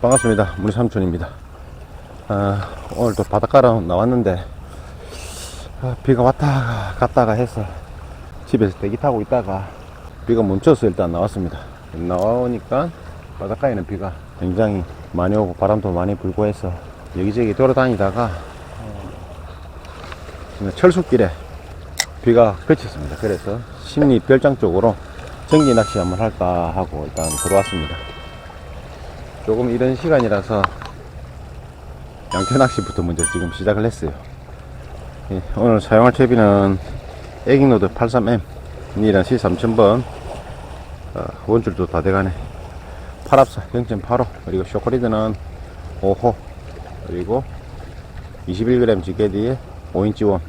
반갑습니다. 문희 삼촌입니다. 아, 오늘 또 바닷가로 나왔는데 아, 비가 왔다가 갔다가 해서 집에서 대기 타고 있다가 비가 멈춰서 일단 나왔습니다. 나오니까 바닷가에는 비가 굉장히 많이 오고 바람도 많이 불고 해서 여기저기 돌아다니다가 어, 철수길에 비가 그쳤습니다. 그래서 심리 별장 쪽으로 전기 낚시 한번 할까 하고 일단 들어왔습니다. 조금 이런 시간이라서 양태 낚시부터 먼저 지금 시작을 했어요. 예, 오늘 사용할 채비는 에깅로드 83M 이란 C3000번 어, 원줄도 다 돼가네 8합사 0.85 그리고 쇼크리드는 5호 그리고 21g 지게디에 5인치 원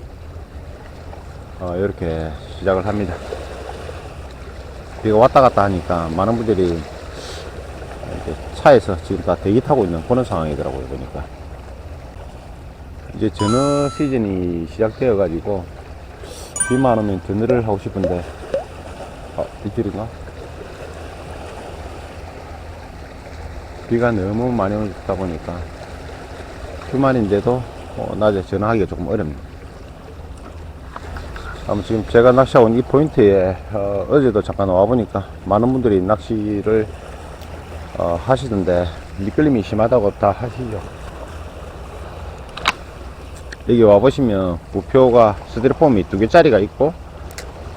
어, 이렇게 시작을 합니다. 비가 왔다 갔다 하니까 많은 분들이 차에서 지금 다 대기 타고 있는 그런 상황이더라고요, 보니까. 이제 전어 시즌이 시작되어 가지고 비만 오면 전어를 하고 싶은데, 어, 이틀인가? 비가 너무 많이 오다 보니까 주말인데도 어, 낮에 전화하기가 조금 어렵네요. 아무 지금 제가 낚시하고 온이 포인트에 어, 어제도 잠깐 와보니까 많은 분들이 낚시를 어, 하시던데 미끌림이 심하다고 다 하시죠. 여기 와보시면 부표가 스티로폼이 두 개짜리가 있고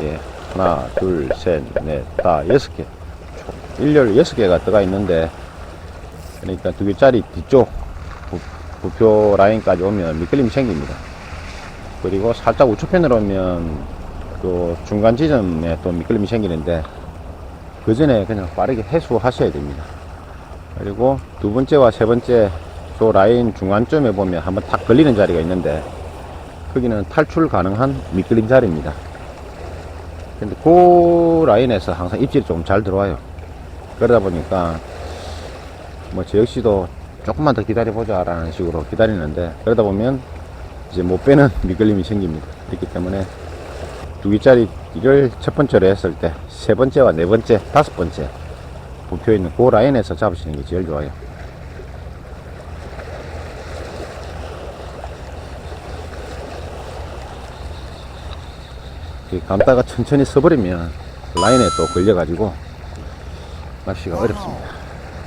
예, 하나 둘셋넷다 여섯 개 총, 일렬 여섯 개가 들어가 있는데 그러니까 두 개짜리 뒤쪽 부, 부표 라인까지 오면 미끌림이 생깁니다. 그리고 살짝 우측편으로 오면 또 중간 지점에 또 미끌림이 생기는데 그 전에 그냥 빠르게 해수하셔야 됩니다. 그리고 두 번째와 세 번째 저 라인 중간점에 보면 한번 탁 걸리는 자리가 있는데 거기는 탈출 가능한 미끌림 자리입니다. 근데 그 라인에서 항상 입질이 좀 잘 들어와요. 그러다 보니까 뭐 저 역시도 조금만 더 기다려 보자 라는 식으로 기다리는데 그러다 보면 이제 못 빼는 미끌림이 생깁니다. 그렇기 때문에 두 개짜리 이걸 첫 번째로 했을 때 세 번째와 네 번째, 다섯 번째 부표 있는 그 라인에서 잡으시는 게 제일 좋아요. 이 감다가 천천히 서버리면 라인에 또 걸려가지고 낚시가 어렵습니다.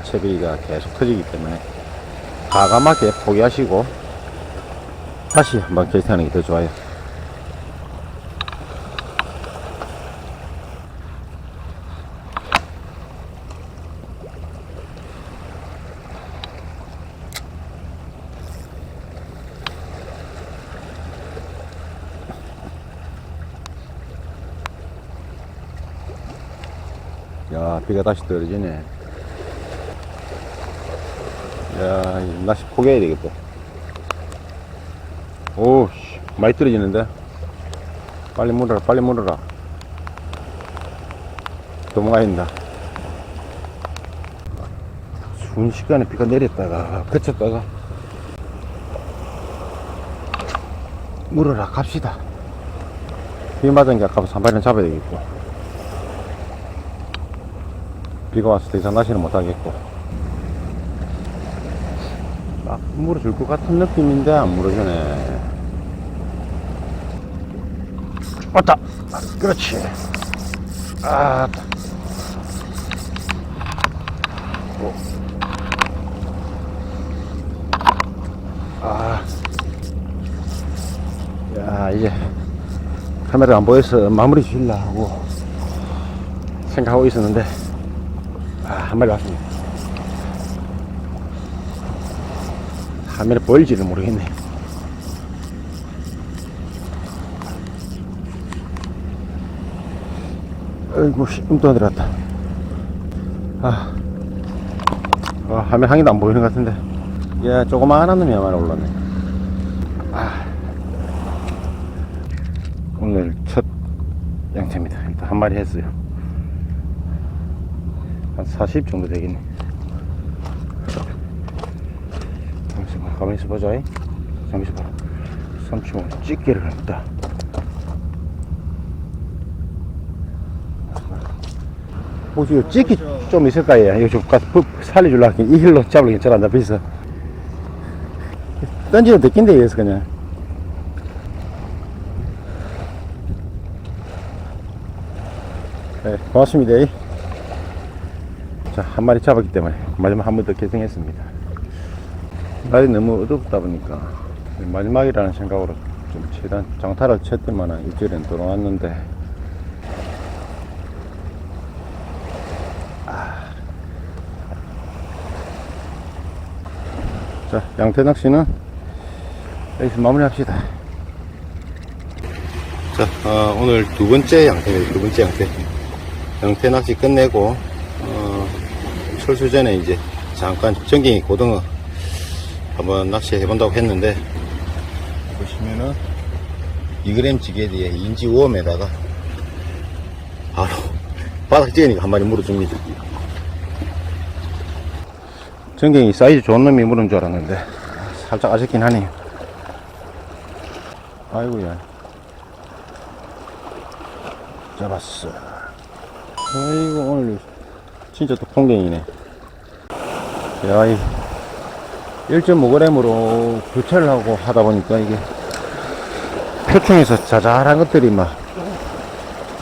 채비가 계속 터지기 때문에 과감하게 포기하시고 다시 한번 캐스팅하는 게 더 좋아요. 야, 비가 다시 떨어지네. 야, 이 낚시 포기해야 되겠다. 오, 씨, 많이 떨어지는데? 빨리 물어라, 빨리 물어라. 도망가야 된다. 순식간에 비가 내렸다가, 그쳤다가. 물어라, 갑시다. 비 맞은 게 아까워 산발이는 잡아야 되겠고. 비가 와서 더 이상 낚시는 못하겠고. 막 물어줄 것 같은 느낌인데 안 물어주네. 왔다. 그렇지. 아. 오. 아. 야, 이제 카메라 안 보여서 마무리 하고 생각하고 있었는데 아, 한 마리 왔습니다. 화면에 보일지를 모르겠네. 아이고, 씨, 음도 들어갔다. 아, 아, 화면 한 개도 안 보이는 것 같은데. 야, 조그마한 놈이 하나 올랐네. 아, 오늘 첫 양체입니다. 일단 한 마리 했어요. 한 40 정도 되겠네. 잠시만, 가만히 있어보자. 이. 잠시만. 삼촌 찌개를 합니다. 혹시 요 찌기 좀 있을까요? 이거 좀 살려주려고 이 힐로 잡으려고 잘안 잡혀서. 던지면 됐긴데, 여기서 그냥. 네, 고맙습니다. 자, 한 마리 잡았기 때문에 마지막 한 번 더 계승했습니다. 날이 너무 어둡다 보니까 마지막이라는 생각으로 좀 최대한 장타를 쳤을 만한 입질은 들어왔는데 아. 자, 양태 낚시는 여기서 마무리합시다. 자, 어, 오늘 두 번째 양태입니다. 두 번째 양태. 양태 낚시 끝내고, 어, 철수 전에 이제 잠깐 전갱이 고등어 한번 낚시 해 본다고 했는데, 보시면은 2g 지게디에 인지 우엄에다가 바로 바닥 찌니까 한 마리 물어줍니다. 전갱이 사이즈 좋은 놈이 물은 줄 알았는데, 살짝 아쉽긴 하네요. 아이고야. 잡았어. 아이고, 오늘 진짜 또 풍경이네. 야, 이 1.5g으로 교체를 하고 하다 보니까 이게 표충에서 자잘한 것들이 막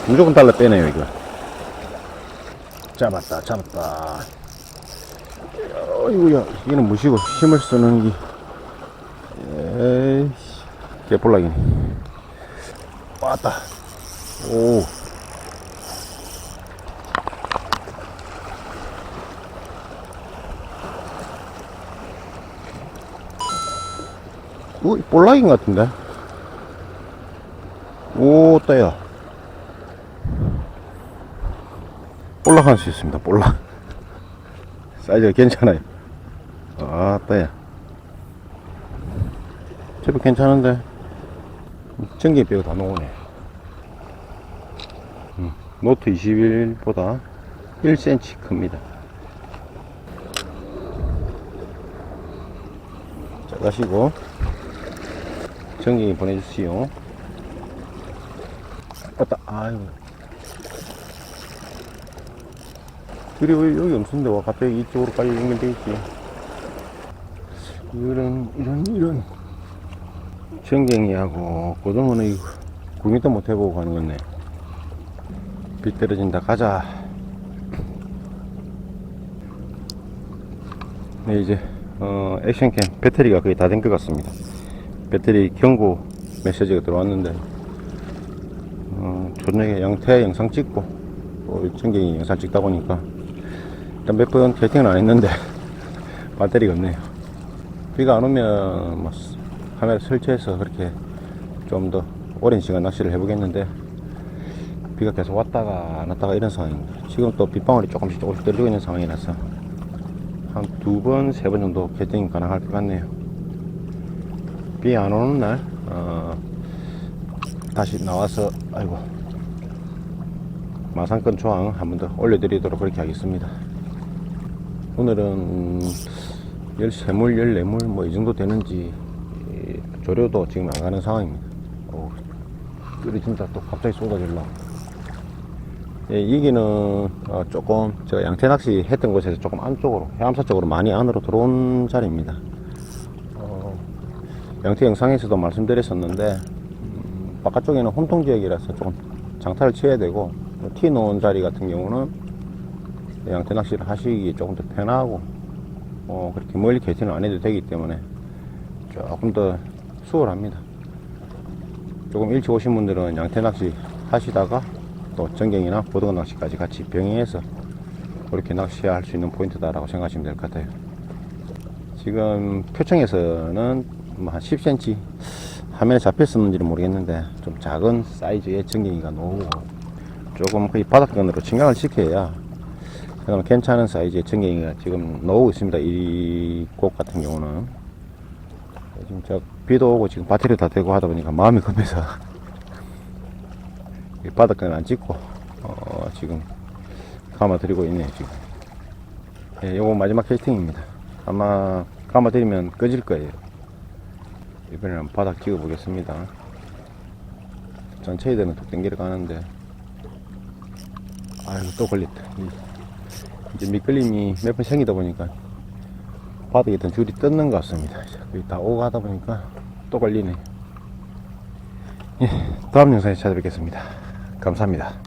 무조건 달라 빼네요, 이거. 잡았다, 잡았다. 어이구야, 이거는 무시고 힘을 쓰는 게. 에이씨, 개볼락이네. 왔다. 오. 오, 볼락인 것 같은데? 오, 따야. 볼락 할 수 있습니다, 볼락. 사이즈가 괜찮아요. 아, 따야. 제법 괜찮은데? 전기 빼고 다 나오네. 음, 노트 21보다 1cm 큽니다. 자, 가시고, 전기 보내주시오. 왔다, 아이고. 그래, 왜 여기 없는데, 와, 갑자기 이쪽으로 빨리 연결돼 있지. 이런, 이런, 이런. 전갱이하고 고등어는 이거 구경도 못 해보고 가는 건데 비 떨어진다 가자 네 이제 어, 액션캠 배터리가 거의 다 된 것 같습니다 배터리 경고 메시지가 들어왔는데 어, 저녁에 양태 영상 찍고 또 전갱이 영상 찍다 보니까 일단 몇 번 캐팅은 안 했는데 배터리가 없네요 비가 안 오면 뭐 카메라 설치해서 그렇게 좀 더 오랜 시간 낚시를 해보겠는데 비가 계속 왔다가 안 왔다가 이런 상황입니다. 지금 또 빗방울이 조금씩 조금씩 떨어지고 있는 상황이라서 한 두 번, 세 번 정도 개팅이 가능할 것 같네요. 비 안 오는 날, 어, 다시 나와서, 아이고, 마상권 조항 한 번 더 올려드리도록 그렇게 하겠습니다. 오늘은 13물, 14물 뭐 이 정도 되는지 이 조료도 지금 안 가는 상황입니다. 오, 떨어진다 또 갑자기 쏟아질라. 예, 여기는 어, 조금 제가 양태 낚시 했던 곳에서 조금 안쪽으로 해암사 쪽으로 많이 안으로 들어온 자리입니다. 어, 양태 영상에서도 말씀드렸었는데 음, 바깥쪽에는 혼통 지역이라서 조금 장타를 쳐야 되고 티 놓은 자리 같은 경우는 양태 낚시를 하시기 조금 더 편하고 어, 그렇게 멀리 개체는 안 해도 되기 때문에 조금 더 수월합니다. 조금 일찍 오신 분들은 양태 낚시 하시다가 또 전갱이나 고등어 낚시까지 같이 병행해서 그렇게 낚시할 수 있는 포인트다라고 생각하시면 될 것 같아요. 지금 표청에서는 뭐 한 10cm 화면에 잡혔었는지는 모르겠는데 좀 작은 사이즈의 전갱이가 나오고 조금 거의 바닥근으로 진강을 시켜야 그럼 괜찮은 사이즈의 전갱이가 지금 나오고 있습니다. 이곳 같은 경우는 지금 저 비도 오고 지금 배터리 다 되고 하다 보니까 마음이 급해서 이 바닥근 안 찍고 어, 지금 감아 드리고 있네요 지금. 예, 요거 마지막 캐스팅입니다. 아마 감아 드리면 꺼질 거예요. 이번에는 바닥 찍어 보겠습니다. 전체에 대는 톡 땡기러 가는데 아이고 또 걸렸다. 이 이제 미끌림이 몇 번 생기다 보니까 바닥에 있던 줄이 뜯는 것 같습니다. 다 오고 하다 보니까 또 걸리네. 예, 다음 영상에 찾아뵙겠습니다. 감사합니다.